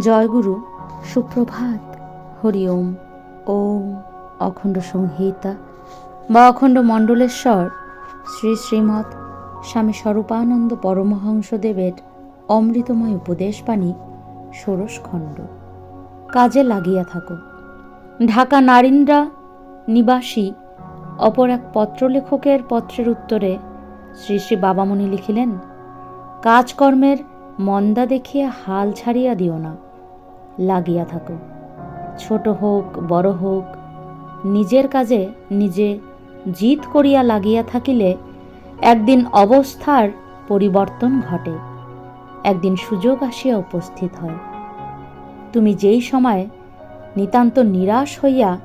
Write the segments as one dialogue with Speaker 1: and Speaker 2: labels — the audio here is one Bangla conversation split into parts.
Speaker 1: জয়গুরু, সুপ্রভাত। হরি ওম ওম অখণ্ড সংহিতা। বা অখণ্ড মণ্ডলেশ্বর, শ্রী শ্রীমৎ স্বামী স্বরূপানন্দ পরমহংসদেবের অমৃতময় উপদেশ উপদেশবাণী ষোড়শখণ্ড কাজে লাগিয়া থাকো। ঢাকা নারিন্দ্রা নিবাসী অপর এক পত্রলেখকের পত্রের উত্তরে শ্রী শ্রী বাবামণি লিখিলেন, কাজকর্মের মন্দা দেখিয়া হাল ছাড়িয়া দিও না। লাগিয়া থাকো। ছোট হোক, বড় হোক, নিজের কাজে নিজে জিত করিয়া লাগিয়া থাকিলে একদিন অবস্থার পরিবর্তন ঘটে, একদিন সুযোগ আসিয়া উপস্থিত হয়। তুমি যেই সময় নিতান্ত নিরাশ হইয়া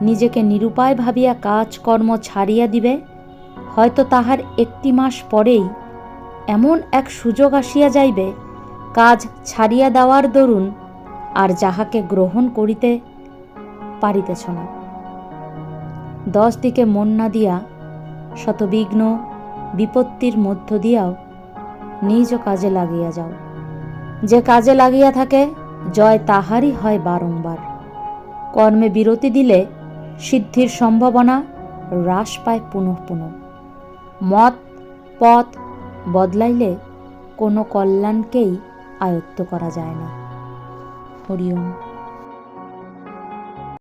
Speaker 1: নিজেকে নিরুপায় ভাবিয়া কাজকর্ম ছাড়িয়া দিবে, হয়তো তাহার একটি মাস পরেই এমন এক সুযোগ আসিয়া যাইবে, কাজ ছাড়িয়া দেওয়ার দরুন আর যাহাকে গ্রহণ করিতে পারিতেছ না। দশ দিকে মন না দিয়া শতবিঘ্ন বিপত্তির মধ্য দিয়াও নিজ কাজে লাগিয়া যাও। যে কাজে লাগিয়া থাকে, জয় তাহারই হয় বারংবার। কর্মে বিরতি দিলে সিদ্ধির সম্ভাবনা হ্রাস পায় পুনঃ পুনঃ। মত, পথ বদলাইলে কোনো কল্যাণকেই আয়ত্ত করা যায় না। হরিওম।